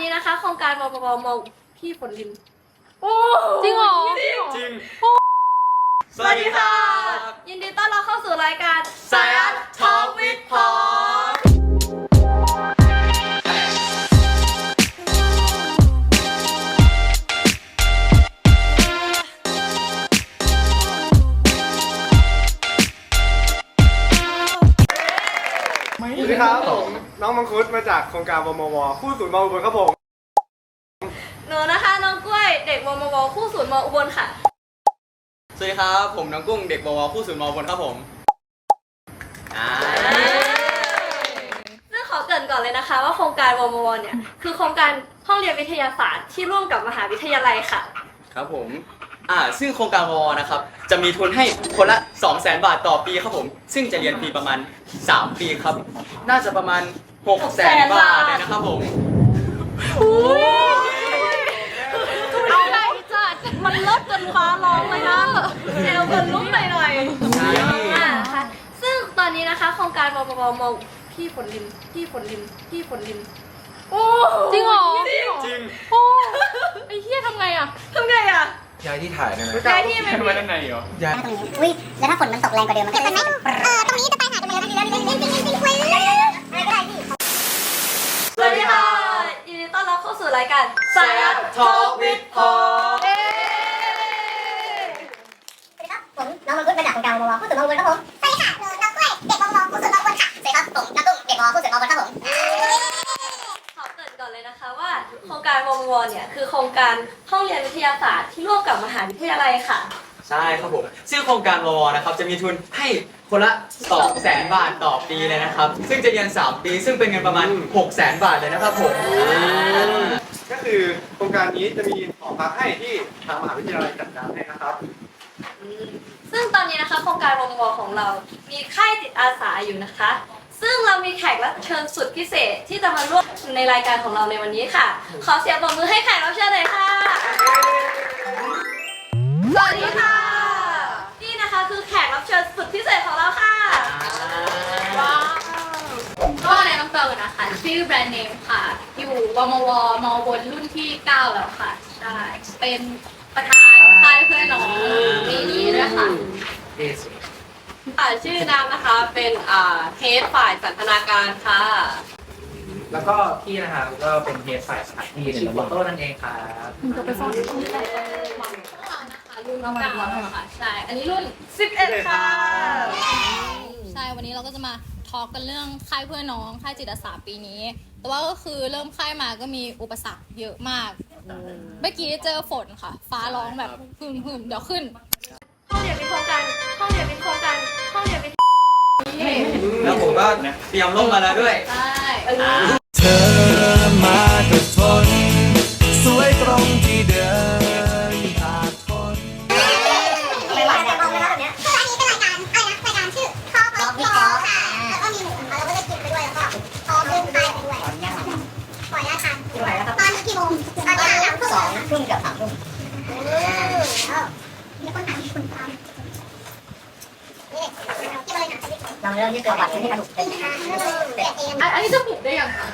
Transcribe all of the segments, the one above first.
นี้นะคะ โครงการมปปมพี่ฝนลินจริงเหรอ จริง สวัสดีค่ะ ยินดีต้อนรับเข้าสู่รายการ Science Talk with Paul สวัสดีครับผมน้องมังคุดมาจากโครงการวมวคู่ศูนย์มอุบลครับผมหนูนะคะน้องกล้วยเด็กมมวคู่ศูนย์มอุบลค่ะ สวัสดีครับผมน้องกุ้งเด็กบวคู่ศูนย์มอบนครับผมอ่าซึ่งขอเกรินก่อนเลยนะคะ ว่าโครงการวมวเนี่ยคือโครงการห้องเรียนวิทยาศาสตร์ที่ร่วมกับมหาวิทยาลัยค่ะ ครับผม อ่าซึ่งโครงการววนะครับ จะมีทุนให้คนละ 2 0 0 0 0 0 บาทต่อปีครับผม ซึ่งจะเรียนฟรีประมาณ 3 ปีครับ น่าจะประมาณ 6 0 0 0 0 0 บาทเลยนะครับผม เอาไรจัด มันเลิศจนฟ้าร้องเลยนะเอวกันลุ้มหน่อยใช่ๆอ่าค่ะ ซึ่งตอนนี้นะคะ โครงการมปปมพี่ฝนลินพี่ฝนลินพี่ฝนลินจริงเหรอจริงโอ้ไอ้เฮียทำไงอะทำไงอะ ย้ายที่ถ่ายได้ไหมย้ายที่ไหมพี่ย้ายตรงนี้อุ้ยแล้วถ้าฝนมันตกแรงกว่าเดิมมันก็จะไหมเออตรงนี้จะไปหาตรงนี้แล้วนี่แล้วนี่นี่นี่นี่คุยอะไรก็ได้พี่สวัสดีค่ะยินดีต้อนรับเข้าสู่รายการ Science Talk with Paul เอ๊สวัสดีครับผมน้องมังคุดมาจากโครงการวมวผู้สูงมงคลครับผมสวัสดีค่ะหนูน้องกล้วยเด็กวมวผู้สูงมงคลค่ะสวัสดีครับผมน้าตุ้งเด็กวมวผู้สูงมงคลครับผม โครงการวมวเนี่ยคือโครงการห้องเรียนวิทยาศาสตร์ที่ร่วมกับมหาวิทยาลัยค่ะ ใช่ครับผมซึ่งโครงการววนะครับจะมีทุนให้คนละ2 0 0 0 0 0บาทต่อปีเลยนะครับ ซึ่งจะเรียน 3 ปี ซึ่งเป็นเงินประมาณ6 0 0 0 0 0บาทเลยนะครับผมก็คือโครงการนี้จะมีหอพักให้ที่ทางมหาวิทยาลัยจัดการให้นะครับ ซึ่งตอนนี้นะคะโครงการวมวของเรามีค่ายจิตอาสาอยู่นะคะ ซึ่งเรามีแขกรับเชิญสุดพิเศษที่จะมาร่วมในรายการของเราในวันนี้ค่ะ ขอเสียงปรบมือให้แขกรับเชิญเลยค่ะ สวัสดีค่ะ นี่นะคะคือแขกรับเชิญสุดพิเศษของเราค่ะ ว้าวก็แนะนำตัวก่อนนะคะ ชื่อแบรนด์เนมค่ะ อยู่วมวมบนรุ่นที่ 9 แล้วค่ะ ใช่ เป็นประธานค่ายเพื่อนน้องปีนี้ด้วยค่ะ ค่ะชื่อน้ำนะคะเป็นอ่าเฮดฝ่ายสันทนาการค่ะ แล้วก็พี่นะครับก็เป็นเฮดฝ่ายสถานที่หรือโฟโต้นั่นเองครับจะไปฟ้องที่ไหนนะคะรุ่นเก้าแล้วค่ะใช่อันนี้รุ่น 11 ค่ะ ใช่ วันนี้เราก็จะมาทอล์กกันเรื่องค่ายเพื่อนน้องค่ายจิตอาสาปีนี้ แต่ว่าก็คือเริ่มค่ายมาก็มีอุปสรรคเยอะมาก เมื่อกี้เจอฝนค่ะ ฟ้าร้องแบบพึ่มพึ่มๆเดี๋ยวขึ้นห้องเรียนวิโครงการห้องเรียนวิโครงการห้องเรียนวิแล้วผมก็เตรียมร่มมาแล้วด้วย ใช่ ถามลองเริ่มที่ตัวก่อนที่กระดูกเป็นเองอันนี้จะปลุกได้ยังคะ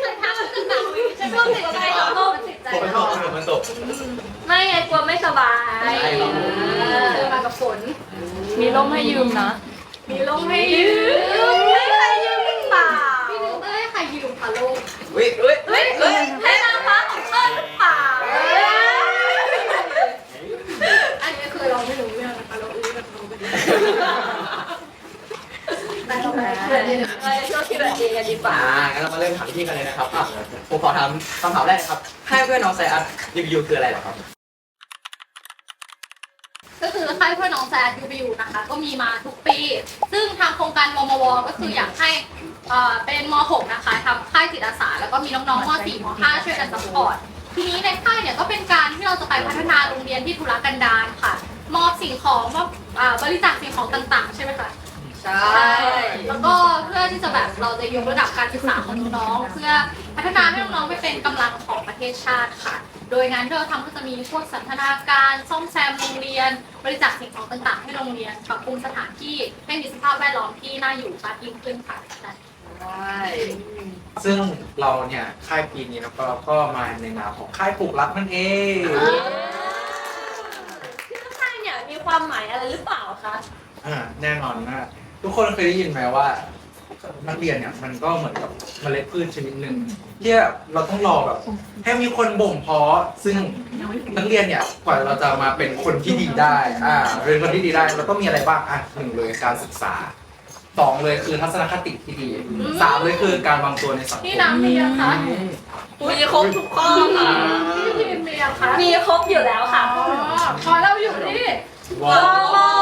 เคยทำตั้งแต่ฉันก็ติดใจของโลกมันติดใจผมเป็นโรคกระดูกมันตกไม่ไงกลัวไม่สบายใช่ครับเจอมากับฝน มีร่มให้ยืมนะ มีลมให้ยืมให้ใครยืมหรือเปล่าพี่นึกได้ใครยืมพาโลกอุ้ยอุ้ยเฮ้ยเฮ้ยให้นางฟ้าของเธอหรือเปล่า อันนี้คือเราไม่รู้เรื่องนะคะเราอื้อแบบเราไม่ได้ เราช่วยคิดแบบนี้กันดีกว่า อ่างั้นเรามาเริ่มถามพี่กันเลยนะครับอะผมขอถามคำถามแรกนะครับ ให้เพื่อนน้องไซอัสรีวิวคืออะไรเหรอครับ ก็คือค่ายเพื่อนน้องแซดยูบิวนะคะ ก็มีมาทุกปี ซึ่งทางโครงการมมว ก็คืออยากให้เอ่อเป็นม .6 นะคะทำค่ายจิตอาสา แล้วก็มีน้องๆม .4 ม .5 ช่วยกันซัพพอร์ต ทีนี้ในค่ายเนี่ยก็เป็นการที่เราจะไปพัฒนาโรงเรียนที่ทุรกันดารค่ะ มอบสิ่งของมอบอ่าบริจาคสิ่งของต่างๆ ใช่ไหมคะ ใช่ แล้วก็เพื่อที่จะแบบเราจะยกระดับการศึกษาของน้องๆ เพื่อพัฒนาให้น้องๆไปเป็นกำลังของประเทศชาติค่ะ โดยงานที่เราทำก็จะมีพวกสันทนาการซ่อมแซมโรงเรียน บริจาคสิ่งของต่างๆ ให้โรงเรียนปรับปรุงสถานที่ให้มีสภาพแวดล้อมที่น่าอยู่มากยิ่งขึ้นค่ะใช่ซึ่งเราเนี่ยค่ายปีนี้แล้วก็เราก็มาในนามของค่ายปลูกรักนั่นเองชื่อค่ายเนี่ยมีความหมายอะไรหรือเปล่าคะอ่าแน่นอนมาก ทุกคนเคยได้ยินไหมว่า นักเรียนเนี่ยมันก็เหมือนกับเมล็ดพืชชนิดหนึ่งที่แบบเราต้องรอแบบให้มีคนบ่มเพาะซึ่งนักเรียนเนี่ยกว่าเราจะมาเป็นคนที่ดีได้อ่าเป็นคนที่ดีได้เราต้องมีอะไรบ้างอะหนึ่งเลยการศึกษาสองเลยคือทัศนคติที่ดีสามเลยคือการวางตัวในสังคมพี่น้ำมียังคะมีครบทุกข้อค่ะพี่พิมพ์มียังคะมีครบอยู่แล้วค่ะอ๋อพอเราอยู่ที่ว้าว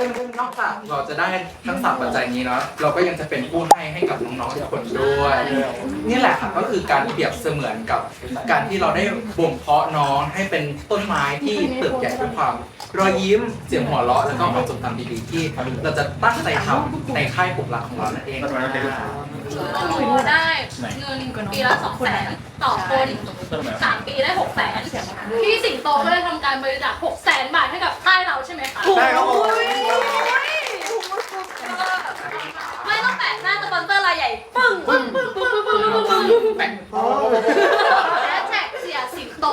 Gracias. นอกจากเราจะได้ทั้งสามปัจจัยนี้เนาะเราก็ยังจะเป็นผู้ให้ให้กับน้องๆทุกคนด้วย นี่แหละค่ะก็คือการเปรียบเสมือนกับการที่เราได้บ่มเพาะน้องให้เป็นต้นไม้ที่เติบใหญ่ด้วยความรอยยิ้มเสียงหัวเราะแล้วก็ความทรงจำดีๆที่เราจะตั้งใจทำในค่ายปลุกรักของเรานั่นเองค่ะหนูได้เงินปีละสองแสนต่อคนสามปีได้หกแสนพี่สิงโตก็เลยทำการบริจาคหกแสนบาทให้กับค่ายเราใช่ไหมคะใช่ครับผมไม่ต้องแปะหน้าสปอนเซอร์รายใหญ่ ปึ้งปึ้งปึ้งปึ้งปึ้งปึ้งปึ้งปึ้งแฮชแท็กเสียสิงโต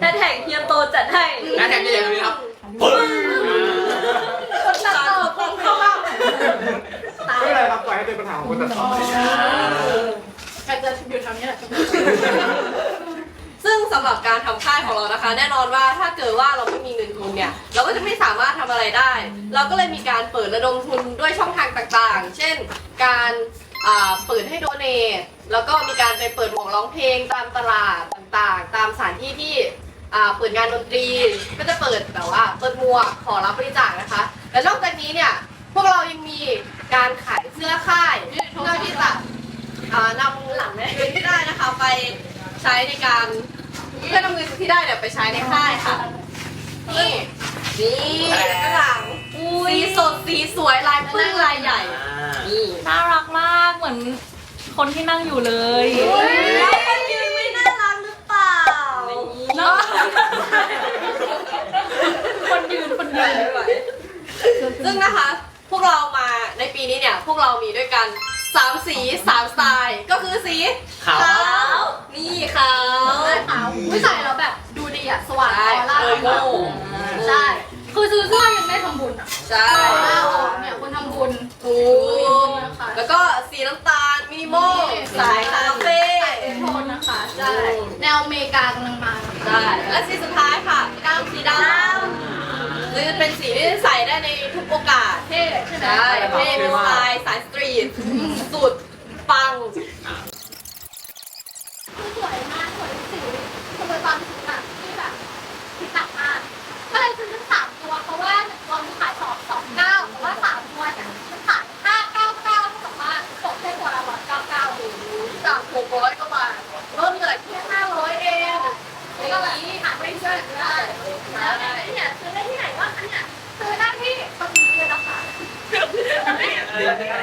แต่แท็กเฮียโตจัดให้และแถมยังมีครับคนตัดต่อคนเข้ามาไม่เป็นไรครับปล่อยให้เป็นปัญหาของคนตัดต่อใครจะอยู่แถวนี้แหละซึ่งสำหรับการทำค่ายของเรานะคะ แน่นอนว่าถ้าเกิดว่าเราไม่มี เนี่ยเราก็จะไม่สามารถทำอะไรได้ เราก็เลยมีการเปิดระดมทุนด้วยช่องทางต่างๆ เช่น การอ่าเปิดให้โดเนทแล้วก็มีการไปเปิดหมวกร้องเพลงตามตลาดต่างๆ ตามสถานที่ที่อ่าเปิดงานดนตรี ก็จะเปิดแบบว่าเปิดหมวกขอรับบริจาคนะคะ และนอกจากนี้เนี่ยพวกเรายังมีการขายเสื้อค่ายเพื่อที่จะ อ่านำหลังเงินที่ได้นะคะไปใช้ในการเพื่อนำเงินที่ได้เนี่ยไปใช้ในค่ายค่ะ นี่นี่ข้างหลังสีสดสีสวยลายปึ้งลายใหญ่ นี่ น่ารักมากเหมือนคนที่นั่งอยู่เลยแล้วคนยืนไม่น่ารักหรือเปล่าเนาะคนยืนคนยืนซึ่งนะคะ พวกเรามาในปีนี้เนี่ย พวกเรามีด้วยกันสามสีสามสไตล์ ก็คือสีขาว นี่ขาวใช่ขาวไม่ใส่แล้วแบบดูดี อะสว่างออร่าเออโม่ใช่ คือซื้อเสื้อยังได้ทำบุญอะใช่ออร่าออกเนี่ยคนทำบุญถูกแล้วก็สีน้ำตาลมินิมอลสายคาเฟ่โทนนะคะใช่แนวอเมริกากำลังมานะคะใช่และสีสุดท้ายค่ะกางสีดำหรือเป็นสีที่ใส่ได้ในทุกโอกาสเท่ใช่ไหมใช่เท่เป็นสไตล์สายสตรีทสุดปังสวยมากสวยสีทำไมตอนซื้ออะ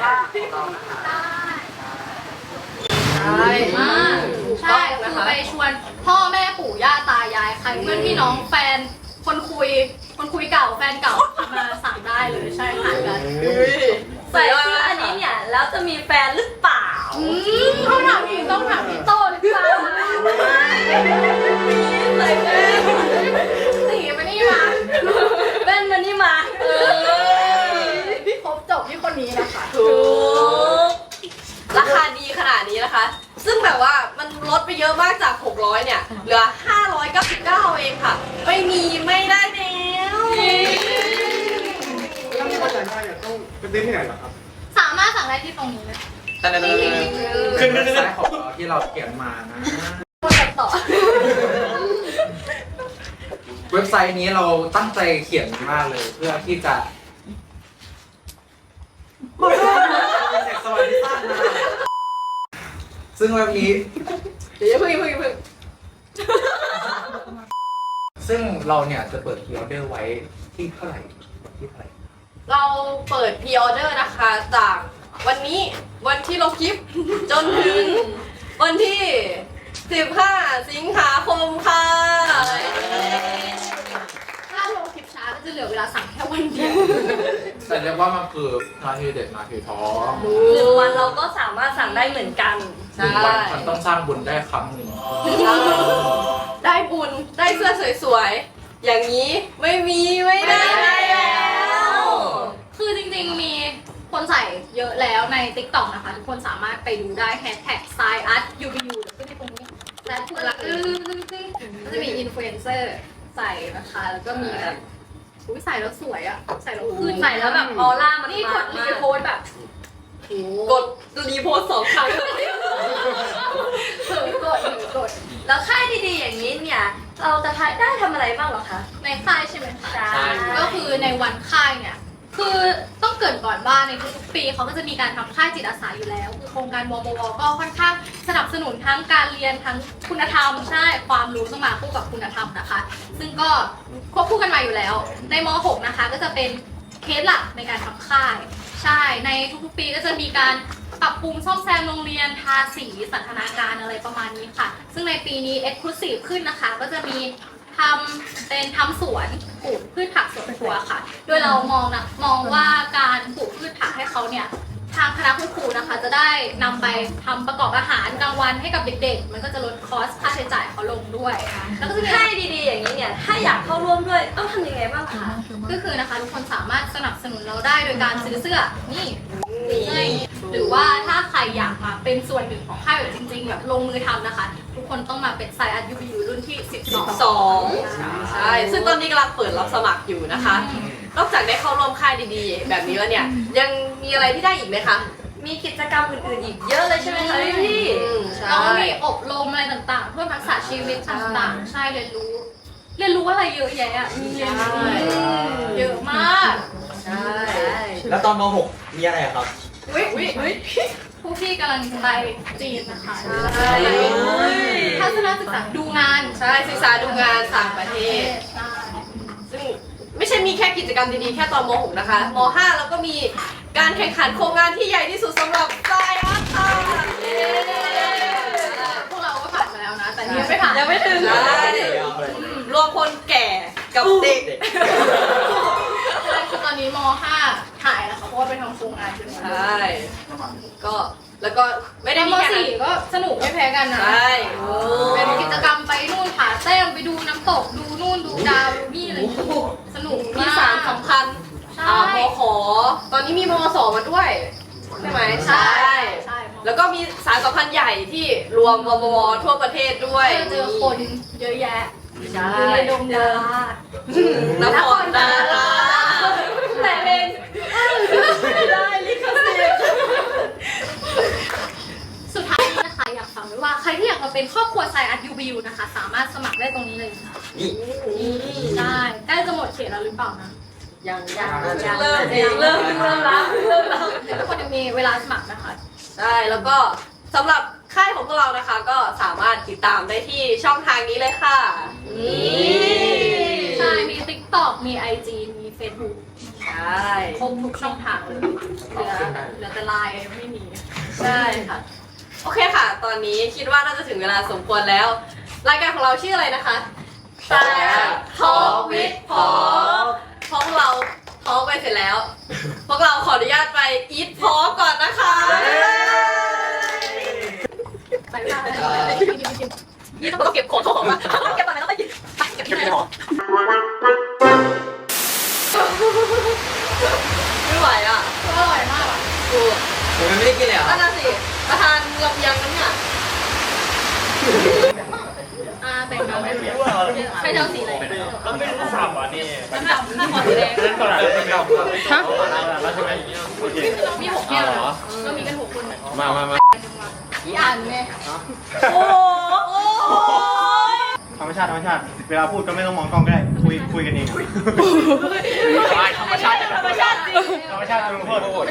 ในค่ายของเรานะคะได้ใช่อ่าใช่คือไปชวนพ่อแม่ปู่ย่าตายายใครเพื่อนพี่น้องแฟนคนคุย คนคุยเก่าแฟนเก่ามาสั่งได้เลยใช่ค่ะกันใส่เสื้ออันนี้เนี่ยแล้วจะมีแฟนหรือเปล่าอืมต้องถามพี่ต้องถามพี่โต้หรือเปล่าใส่แว่นสีมานี่มาแว่นมานี่มาเออครบจบที่ คนนี้นะคะ ถูกราคาดีขนาดนี้นะคะ ซึ่งแบบว่ามันลดไปเยอะมากจาก 600 เนี่ย เหลือ 599 เองค่ะ ไม่มีไม่ได้แล้วถ้าไม่เข้าใจง่ายเนี่ยต้องไปซื้อที่ไหนเหรอครับ สามารถสั่งได้ที่ตรงนี้เลยแต่ในขึ้นเว็บไซต์ของเราที่เราเขียนมานะ คนตัดต่อ เว็บไซต์นี้เราตั้งใจเขียนมากเลยเพื่อที่จะ เป็นเด็กสวัสดิสั้นนะซึ่งเว็บนี้ เดี๋ยวอย่าเพิ่งอย่าเพิ่งอย่าเพิ่งซึ่งเราเนี่ยจะเปิดพิออเดอร์ไว้ที่เท่าไหร่วันที่เท่าไหร่เราเปิดพ r ออเดอร์นะคะจากวันนี้วันที่ลงคลิป จนถึงวันที่ 15 สิงหาคมค่ะ ถ้าลงคลิปช้าก็จะเหลือเวลาสั่งแค่วันเดียว แต่เรียกว่ามันคือนาทีเด็ดนาทีท้องหนึ่งวันเราก็สามารถสั่งได้เหมือนกัน หนึ่งวันมันต้องสร้างบุญได้ครั้งหนึ่งได้บุญได้เสื้อสวยๆ อย่างนี้ไม่มีไม่ได้แล้ว คือจริงๆมีคนใส่เยอะแล้วใน t ิ k t o k นะคะ ทุกคนสามารถไปดูได้แฮชแท็ก s i a r t u b u เดี๋ยวขึ้นให้ตรงนี้และทุกหลักก็จะมีอินฟลูเอนเซอร์ใส่นะคะ แล้วก็มีแบบ อุ้ยใส่แล้วสวยอะใส่แล้วขึ้นใส่แล้วแบบออร่ามันนี่กดมารีกโพสต์แบบกดรีโพสต์สองครั้งเผลอกดหรือกด แล้วค่ายดีๆอย่างนี้เนี่ย เราจะได้ทำอะไรบ้างเหรอคะ ในค่ายใช่ไหมคะ ใช่ ก็คือในวันค่ายเนี่ย คือต้องเกรินก่อนว่าในทุกๆปีเขาก็จะมีการทำค่ายจิตอาสาอยู่แล้ว คือโครงการมมวก็ค่อนข้างสนับสนุนทั้งการเรียนทั้งคุณธรรมใช่ความรู้ต้องมาคู่กับคุณธรรมนะคะ ซึ่งก็ควบคู่กันมาอยู่แล้ว ในม .6 นะคะก็จะเป็นเคสหลักในการทำค่าย ใช่ในทุกๆปีก็จะมีการปรับปรุงซ่อมแซมโรงเรียนทาสีสันทนาการอะไรประมาณนี้ค่ะ ซึ่งในปีนี้ Exclusive ขึ้นนะคะ ก็จะมี ทำเป็นทำสวนปลูกพืชผักสวนครัวค่ะ โดยเรามองนะมองว่าการปลูกพืชผักให้เขาเนี่ยทางคณะคุณครูนะคะ จะได้นำไปทำประกอบอาหารกลางวันให้กับเด็ก ๆ มันก็จะลดคอสค่าใช้จ่ายเขาลงด้วยแล้วก็จะมีค่ายดีๆ อย่างนี้เนี่ย ถ้าอยากเข้าร่วมด้วยต้องทำยังไงบ้างคะ ก็คือนะคะทุกคนสามารถสนับสนุนเราได้โดยการซื้อเสื้อนี่นี่หรือว่าถ้าใครอยากมาเป็นส่วนหนึ่งของค่ายแบบจริง ๆ แบบลงมือทำนะคะ ทุกคนต้องมาเป็นไซอัดยูบียู รุ่นที่ 12สองใช่ ซึ่งตอนนี้กำลังเปิดรับสมัครอยู่นะคะ นอกจากได้เข้าร่วมค่ายดีๆ แบบนี้แล้วเนี่ย ยังมีอะไรที่ได้อีกไหมคะ มีกิจกรรมอื่นๆอีกเยอะเลยใช่ไหมคะพี่พี่อืมใช่เราก็มีอบรมอะไรต่างๆ เพื่อทักษะชีวิตต่างๆ ใช่เรียนรู้ เรียนรู้อะไรเยอะแยะอะมีเรียนรู้เยอะมาก ใช่ แล้วตอนม .6 มีอะไรอะครับ อุ้ยอุ้ย อุ้ยผู้พี่กำลังไปจีนนะคะใช่ ทัศนศึกษาดูงานใช่ศึกษาดูงานต่างประเทศ ใช่ซึ่งไม่ใช่มีแค่กิจกรรมดีๆ แค่ตอนม .6 นะคะม .5 แล้วก็มีการแข่งขันโครงงานที่ใหญ่ที่สุดสำหรับไซอาร์ตค่ะเย้พวกเราก็ผ่านมาแล้วนะ แต่นี่ยังไม่ผ่าน ยังไม่ถึงใช่รวมคนแก่กับเด็กใช่คื อตอนนี้ม .5 ถ่ายแล้วค่ะเพราะว่าไปทำโครงงานจนใช่ก็แล้วก็ไม่ได้แต่มีมแค่นั้น .4 ก็สนุกไม่แพ้กันนะใช่โอ้ เป็นกิจกรรมไปนู่นผาแต้มไปดูน้ำตกดูนู่นดูดาวดูนี่อะไรอย่างเงี้ยสนุกมีมากสารสำคัญใช่อ่ามขอ ตอนนี้มีมสมาด้วยใช่ไหมใช่ ใช่แล้วก็มีสารสัมพันธ์ใหญ่ที่รวมวมวทั่วประเทศด้วยก็จะเจอคนเยอะแยะใช่อยู่ในดงดารานครดาราแต่เป็น ไม่ได้ลิขสิทธิ์สุดท้ายนี้นะคะอยากฝากไว้ว่าใครที่อยากมาเป็นครอบครัวไซอัดยูบิวนะคะ สามารถสมัครได้ตรงนี้เลยค่ะนี่ใช่ใกล้จะหมดเขตแล้วหรือเปล่านะยังยังยังเริ่มเริ่มเริ่มเริ่มแล้วเริ่มแล้วเดี๋ยวทุกคนจะมีเวลาสมัครนะคะใช่แล้วก็สำหรับค่ายของพวกเรานะคะ ก็สามารถติดตามได้ที่ช่องทางนี้เลยค่ะนี่ใช่มี TikTok มี IG มี Facebook ช่ครบทุกช่องทางเลยเหลือเหลือแต่ไลน์ไม่มี ใช่ค่ะ โอเคค่ะ ตอนนี้คิดว่าน่าจะถึงเวลาสมควรแล้ว รายการของเราชื่ออะไรนะคะใช่ทอล์กวิดพอพอพวกเราทอล์กไปเสร็จแล้ว พวกเราขออนุญาตไปอีทพอก่อนนะคะไปค่ะนี่ต้องเก็บของเขาออกมาเก็บตอนไหนต้องไปกินไปเก็บที่ไหนหรอ ไม่ไหวอะอร่อยมากอะกูผมยังไม่ได้กินเลยเหรอคนั่รับนน่ะสิประธานลำยังนั้นเนี่ยอ่าแบ่งกันใครจะเอาสีอะไรก็เป็นสามวันนี่น้ำดำข้าวหอมสีแดงนั่นก่อนเลยไม่เอาฮะแล้วใช่ไหมโอเคมีหกแก้วเหรอเรามีกันหกคนมามามาอีอันไงโอ้โหธรรมชาติธรรมชาติ เวลาพูดก็ไม่ต้องมองกล้องก็ได้คุ ยคุยกันเองธรรมชาติธรรมชาติธรรมชาติจริง ธรรมชาติจริงโทษ